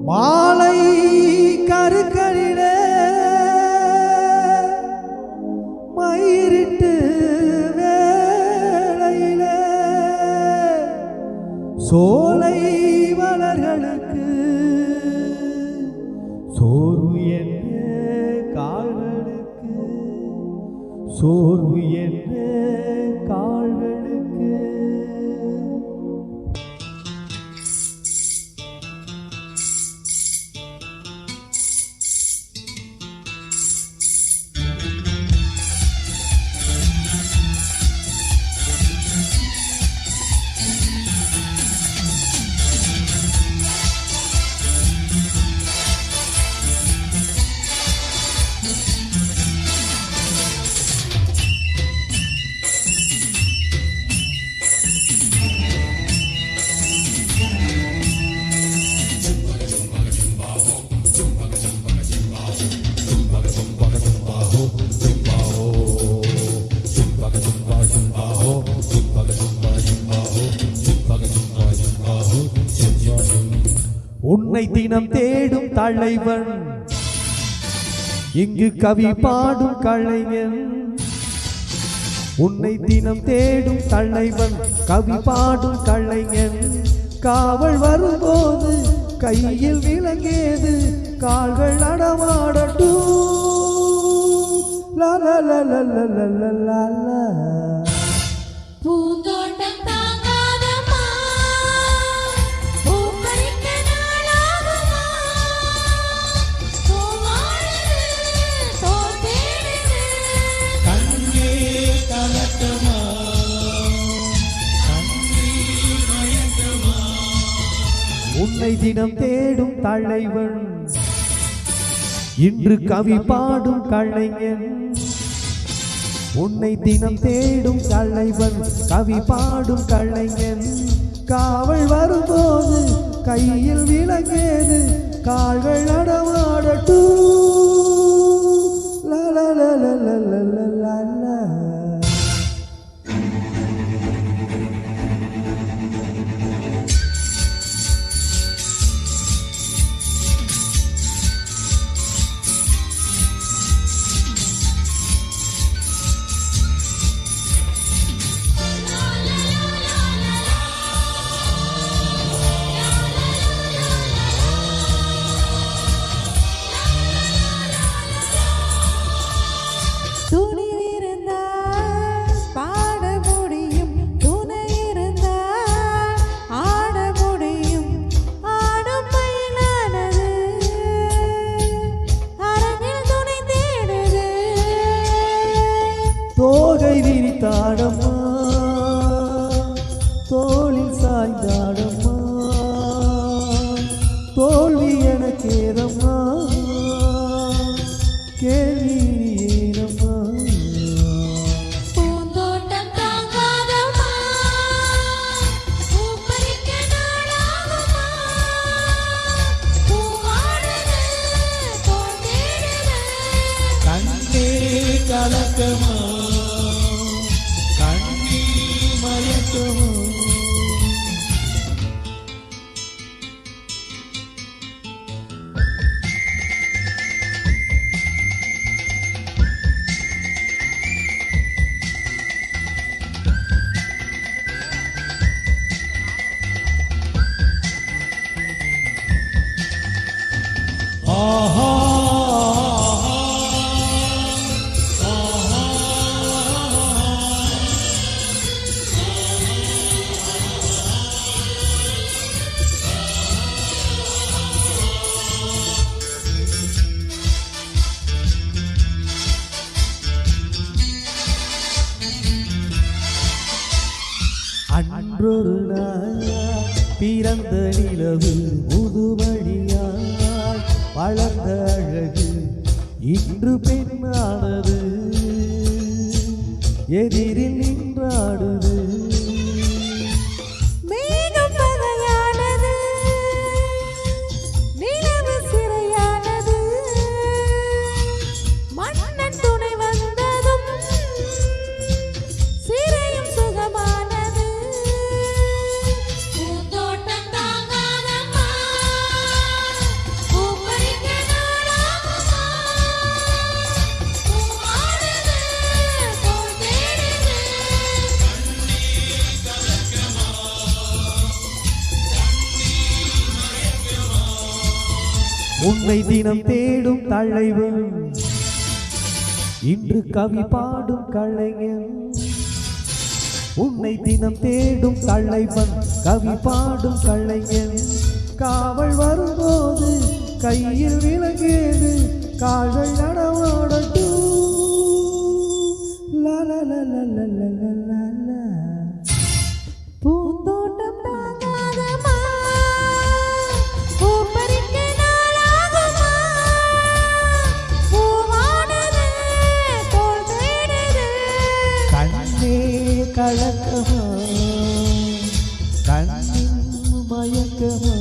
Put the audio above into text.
மாலை கருக்கரிட மயிரிட்டு வேளையில சோலை மலர்களுக்கு சோர்வு என்ன கால்களுக்கு சோர்வு என்ன உன்னை தினம் தேடும் தலைவன். இங்கு கவி பாடும் கலைஞன். உன்னை தினம் தேடும் தலைவன் கவி பாடும் கலைஞன். காவல் வரும்போது கையில் விளங்கியது கால்கள் நடமாடட்டும். லா என்னை தினம் தேடும் தலைவன் இன்று கவி பாடும் கலைஞன் உன்னை தினம் தேடும் தலைவன் கவி பாடும் கலைஞன் காவல் வரும்போது கையில் விளங்கேது கால்கள் நடமாடட்டும் லா லா லா லா லா லா லா லா அன்றொரு நாள் பிறந்த நிலவு முதுமணியாய் வளர்ந்த அழகு இன்று பெண்ணானது எதிரில் நின்றாடுது. உன்னை தினம் தேடும் தலைவன் இன்று கவி பாடும் கலைஞன். உன்னை தினம் தேடும் தலைவன் கவி பாடும் கலைஞன். காவல் வரும்போது கையில் விலகேது கால்கள் நடமாடட்டும். කලකම කන්නින් මයකම